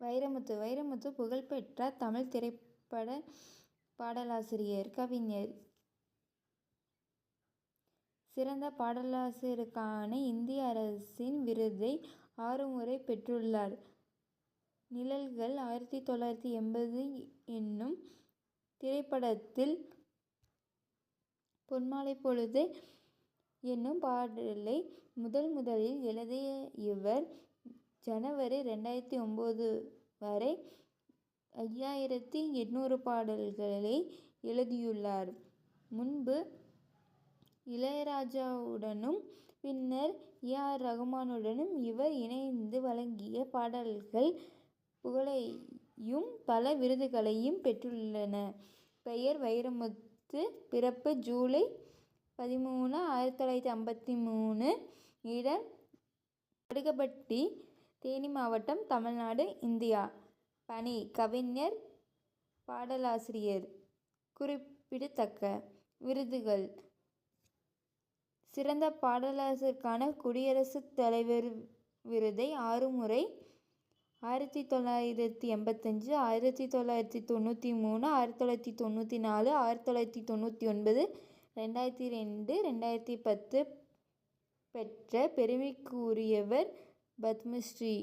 வைரமுத்து வைரமுத்து புகழ்பெற்ற தமிழ் திரைப்பட பாடலாசிரியர் கவிஞர் சிறந்த பாடலாசிரியருக்கான இந்திய அரசின் விருதை ஆறு முறை பெற்றுள்ளார். நிழல்கள் ஆயிரத்தி தொள்ளாயிரத்தி எண்பது என்னும் திரைப்படத்தில் பொன்மாலை பொழுது என்னும் பாடலை முதன் முதலில் எழுதிய இவர் ஜனவரி ரெண்டாயிரத்தி ஒம்பது வரை ஐயாயிரத்தி எண்ணூறு பாடல்களை எழுதியுள்ளார். முன்பு இளையராஜாவுடனும் பின்னர் ஏ. ஆர். ரகுமானுடனும் இவர் இணைந்து வழங்கிய பாடல்கள் புகழையும் பல விருதுகளையும் பெற்றுள்ளன. பெயர் வைரமுத்து பிறப்பு ஜூலை பதிமூணு ஆயிரத்தி தொள்ளாயிரத்தி ஐம்பத்தி மூணு இடம் வடுகப்பட்டி தேனி மாவட்டம் தமிழ்நாடு இந்தியா பணி கவிஞர் பாடலாசிரியர். குறிப்பிடத்தக்க விருதுகள் சிறந்த பாடலாசிரியருக்கான குடியரசுத் தலைவர் விருதை ஆறு முறை ஆயிரத்தி தொள்ளாயிரத்தி எண்பத்தஞ்சு ஆயிரத்தி தொள்ளாயிரத்தி தொண்ணூற்றி மூணு ஆயிரத்தி தொள்ளாயிரத்தி தொண்ணூற்றி நாலு ஆயிரத்தி தொள்ளாயிரத்தி தொண்ணூற்றி ஒன்பது ரெண்டாயிரத்தி ரெண்டு ரெண்டாயிரத்தி பத்து பெற்ற பெருமைக்குரியவர் पद्मश्री